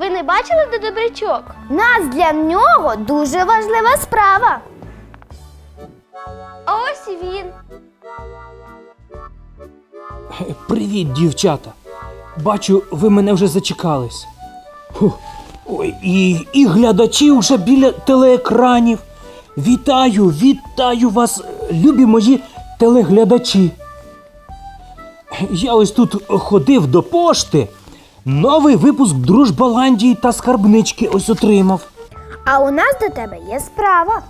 Ви не бачили де добрячок? Нас для нього дуже важлива справа. А ось і він. Привіт, дівчата. Бачу, ви мене вже зачекались. Ой, і, і глядачі вже біля телеекранів. Вітаю, вітаю вас, любі мої телеглядачі. Я ось тут ходив до пошти. Новий випуск Дружбаландії та скарбнички ось отримав. А у нас до тебе є справа.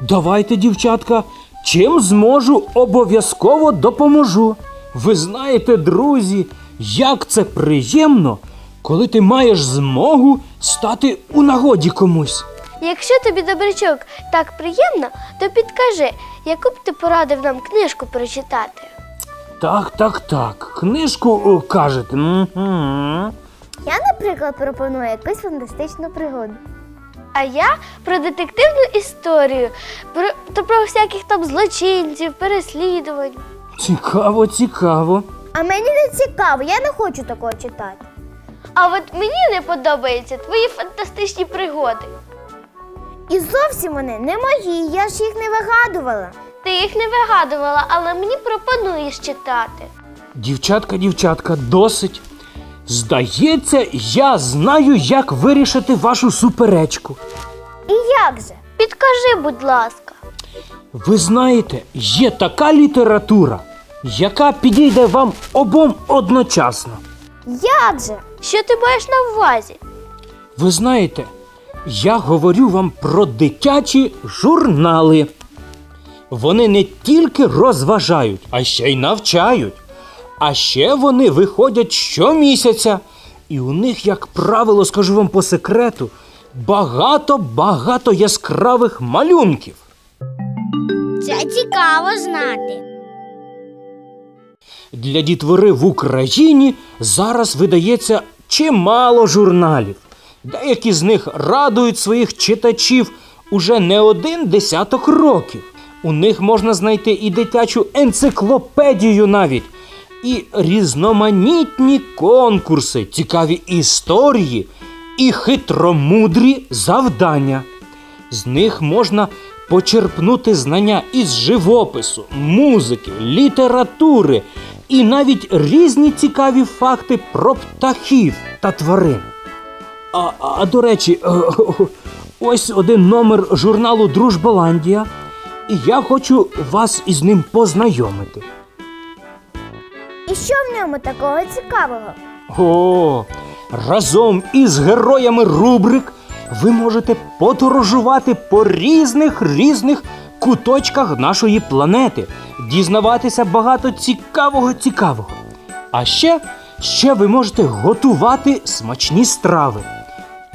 Давайте, дівчатка, чим зможу, обов'язково допоможу. Ви знаєте, друзі, як це приємно, коли ти маєш змогу стати у нагоді комусь. Якщо тобі добрячок так приємно, то підкажи, яку б ти порадив нам книжку прочитати. Так, так, так. Книжку о, кажете. Угу. Я, наприклад, пропоную якусь фантастичну пригоду. А я про детективну історію, про, та про всяких там злочинців, переслідувань. Цікаво, цікаво. А мені не цікаво, я не хочу такого читати. А от мені не подобаються твої фантастичні пригоди. І зовсім вони не мої, я ж їх не вигадувала. Ти їх не вигадувала, але мені пропонуєш читати. Дівчатка, дівчатка, досить. Здається, я знаю, як вирішити вашу суперечку. І як же? Підкажи, будь ласка. Ви знаєте, є така література, яка підійде вам обом одночасно. Як же? Що ти маєш на увазі? Ви знаєте, я говорю вам про дитячі журнали. Вони не тільки розважають, а ще й навчають. А ще вони виходять щомісяця. І у них, як правило, скажу вам по секрету, багато-багато яскравих малюнків. Це цікаво знати. Для дітвори в Україні зараз видається чимало журналів. Деякі з них радують своїх читачів уже не один десяток років. У них можна знайти і дитячу енциклопедію навіть, і різноманітні конкурси, цікаві історії і хитромудрі завдання. З них можна почерпнути знання із живопису, музики, літератури і навіть різні цікаві факти про птахів та тварин. А, а, до речі, е, ось один номер журналу Дружбаландія, і я хочу вас із ним познайомити. І що в ньому такого цікавого? О, разом із героями рубрик ви можете подорожувати по різних різних куточках нашої планети, дізнаватися багато цікавого цікавого. А ще, ще ви можете готувати смачні страви.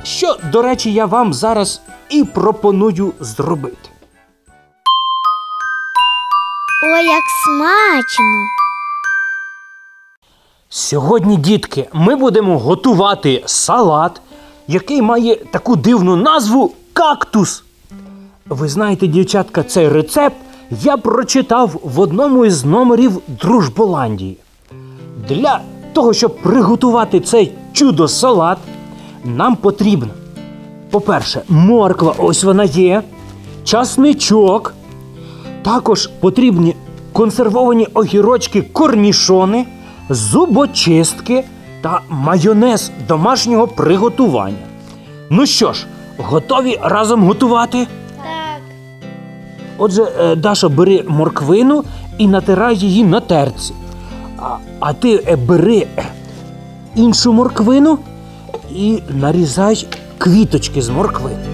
Що, до речі, я вам зараз і пропоную зробити. Ой, як смачно! Сьогодні, дітки, ми будемо готувати салат, який має таку дивну назву кактус. Ви знаєте, дівчатка, цей рецепт я прочитав в одному із номерів Дружболандії. Для того, щоб приготувати цей чудо-салат, нам потрібно, по-перше, морква, ось вона є, часничок, також потрібні консервовані огірочки корнішони, зубочистки та майонез домашнього приготування. Ну що ж, готові разом готувати? Так. Отже, е, Даша, бери морквину і натирай її на терці. А, а ти е, бери іншу морквину і нарізай квіточки з морквини.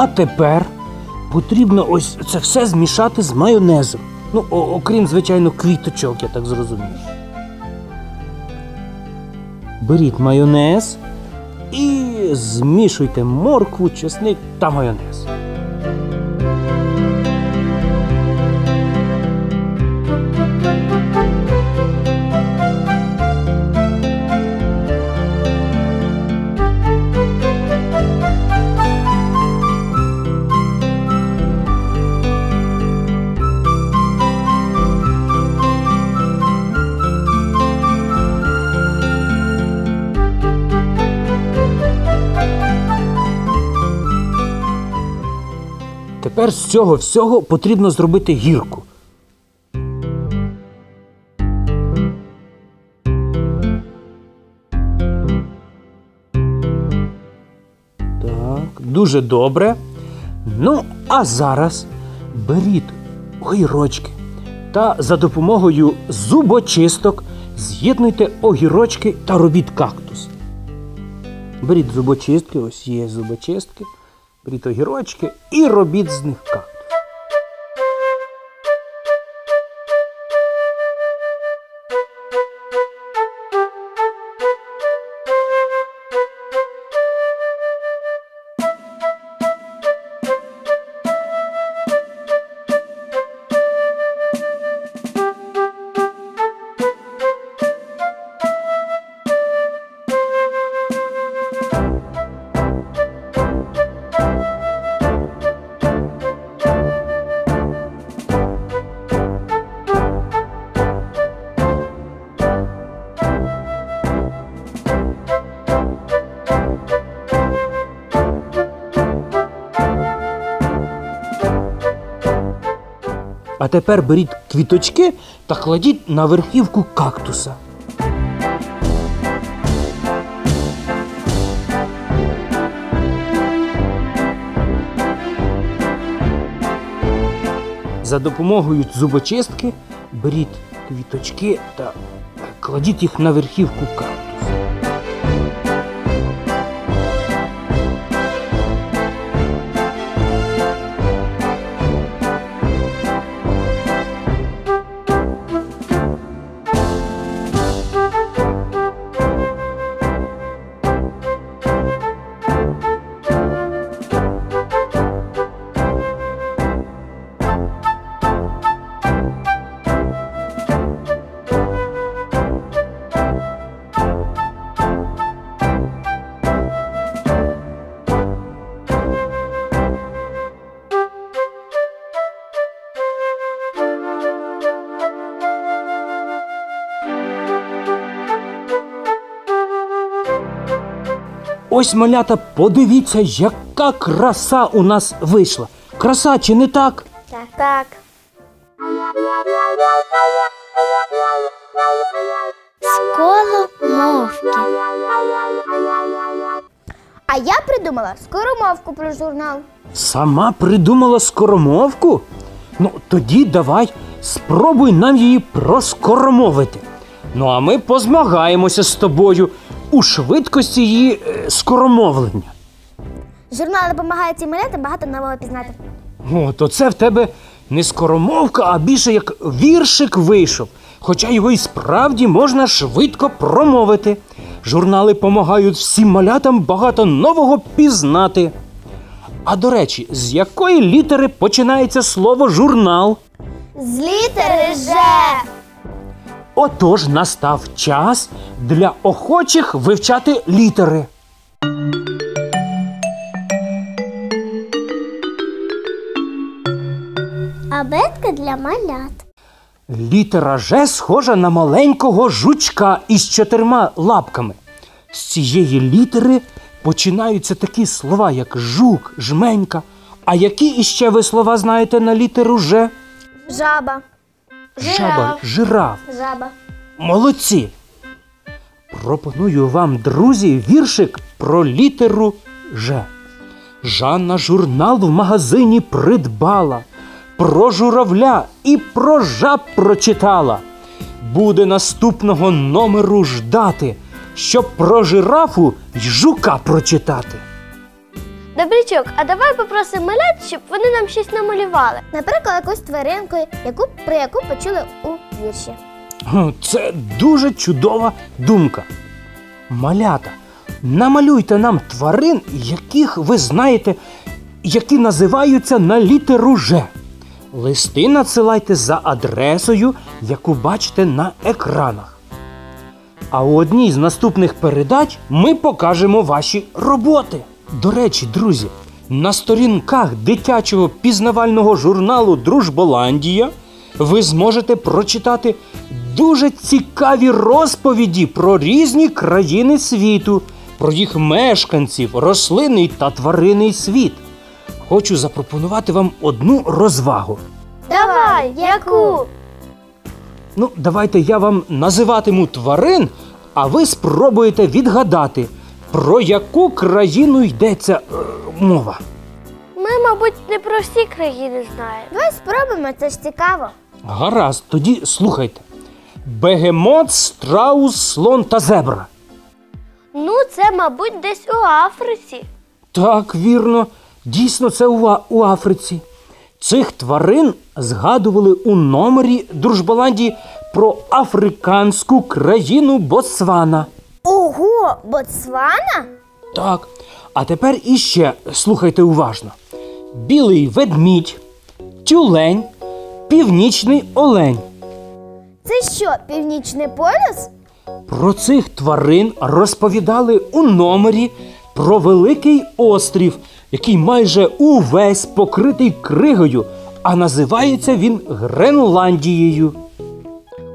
А тепер потрібно ось це все змішати з майонезом. Ну, окрім, звичайно, квіточок, я так зрозумів. Беріть майонез і змішуйте моркву, чесник та майонез. Тепер з цього всього потрібно зробити гірку. Так, дуже добре. Ну, а зараз беріть огірочки та за допомогою зубочисток з'єднуйте огірочки та робіть кактус. Беріть зубочистки, ось є зубочистки. Беріть огірочки і робіть з них кактус. А тепер беріть квіточки та кладіть на верхівку кактуса. За допомогою зубочистки беріть квіточки та кладіть їх на верхівку кактуса. Ось, малята, подивіться, яка краса у нас вийшла. Краса, чи не так? Так. Так. Сколомовки. А я придумала скоромовку про журнал. Сама придумала скоромовку? Ну, тоді давай спробуй нам її проскоромовити. Ну, а ми позмагаємося з тобою у швидкості її е, скоромовлення. Журнал допомагає цим малятам багато нового пізнати. О, то це в тебе не скоромовка, а більше як віршик вийшов. Хоча його і справді можна швидко промовити. Журнали допомагають всім малятам багато нового пізнати. А до речі, з якої літери починається слово журнал? З літери Ж. Отож настав час для охочих вивчати літери. Абетка для малят. Літера Ж схожа на маленького жучка із чотирма лапками. З цієї літери починаються такі слова, як жук, жменька. А які іще ви слова знаєте на літеру Ж? Жаба. Жаба, жираф. Жаба. Молодці! Пропоную вам, друзі, віршик про літеру Ж. Жанна журнал в магазині придбала, про журавля і про жаб прочитала. Буде наступного номеру ждати, щоб про жирафу й жука прочитати. Добрячок, а давай попросимо малят, щоб вони нам щось намалювали. Наприклад, якусь тваринку, яку, про яку почули у вірші. Це дуже чудова думка. Малята, намалюйте нам тварин, яких ви знаєте, які називаються на літеру Ж. Листи надсилайте за адресою, яку бачите на екранах. А у одній з наступних передач ми покажемо ваші роботи. До речі, друзі, на сторінках дитячого пізнавального журналу Дружболандія ви зможете прочитати дуже цікаві розповіді про різні країни світу, про їх мешканців, рослинний та тваринний світ. Хочу запропонувати вам одну розвагу. Давай, яку? Ну, давайте я вам називатиму тварин, а ви спробуєте відгадати, про яку країну йдеться е, мова. Ми, мабуть, не про всі країни знаємо. Давай спробуємо, це ж цікаво. Гаразд, тоді слухайте: бегемот, страус, слон та зебра. Ну, це, мабуть, десь у Африці. Так, вірно, дійсно, це у, А- у Африці. Цих тварин згадували у номері Дружболандії про африканську країну Ботсвана. Ботсвана? Так. А тепер іще слухайте уважно: білий ведмідь, тюлень, північний олень. Це що, північний полюс? Про цих тварин розповідали у номері про великий острів, який майже увесь покритий кригою, а називається він Гренландією.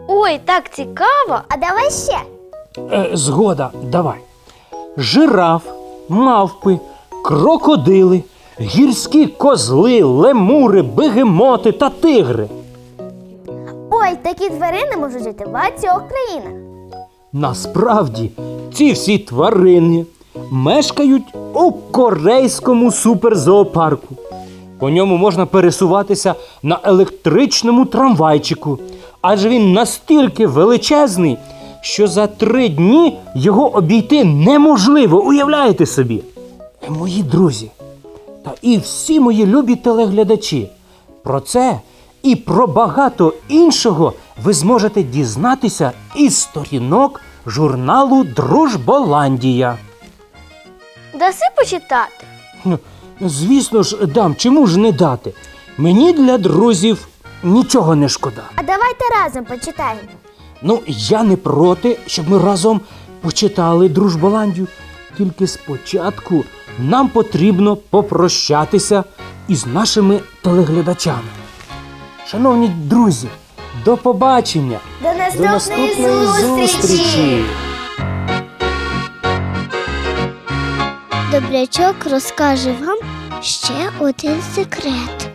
Ой, так цікаво. А давай ще. Е, згода, давай. Жираф, мавпи, крокодили, гірські козли, лемури, бегемоти та тигри. Ой, такі тварини можуть жити в багатьох країнах. Насправді, ці всі тварини мешкають у корейському суперзоопарку. По ньому можна пересуватися на електричному трамвайчику, адже він настільки величезний, що за три дні його обійти неможливо, уявляєте собі. Е, Мої друзі, та і всі мої любі телеглядачі. Про це і про багато іншого ви зможете дізнатися із сторінок журналу Дружболандія. Даси почитати. Хм, Звісно ж, дам, чому ж не дати? Мені для друзів нічого не шкода. А давайте разом почитаємо. Ну, я не проти, щоб ми разом почитали Дружболандію. Тільки спочатку нам потрібно попрощатися із нашими телеглядачами. Шановні друзі, до побачення! До До наступної, наступної зустрічі! Добрячок розкаже вам ще один секрет.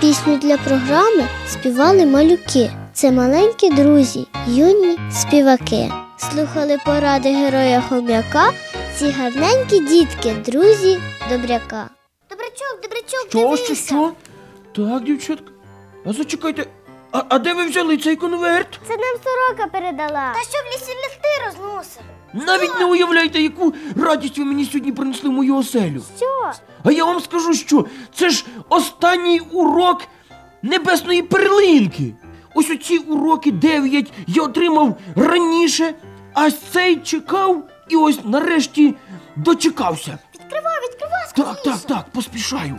Пісню для програми співали малюки. Це маленькі друзі, юні співаки. Слухали поради героя хом'яка, ці гарненькі дітки, друзі добряка. Добрячок, добрячок, Що, дивися. що, що? Так, дівчатка. А зачекайте, а, а де ви взяли цей конверт? Це нам сорока передала. Та щоб лісі листи розносив. Навіть не уявляєте, яку радість ви мені сьогодні принесли в мою оселю. Що? А я вам скажу, що це ж останній урок небесної перлинки. Ось оці уроки дев'ять я отримав раніше, а цей чекав і ось нарешті дочекався. Відкривай, відкривай, Так, так, так, поспішаю.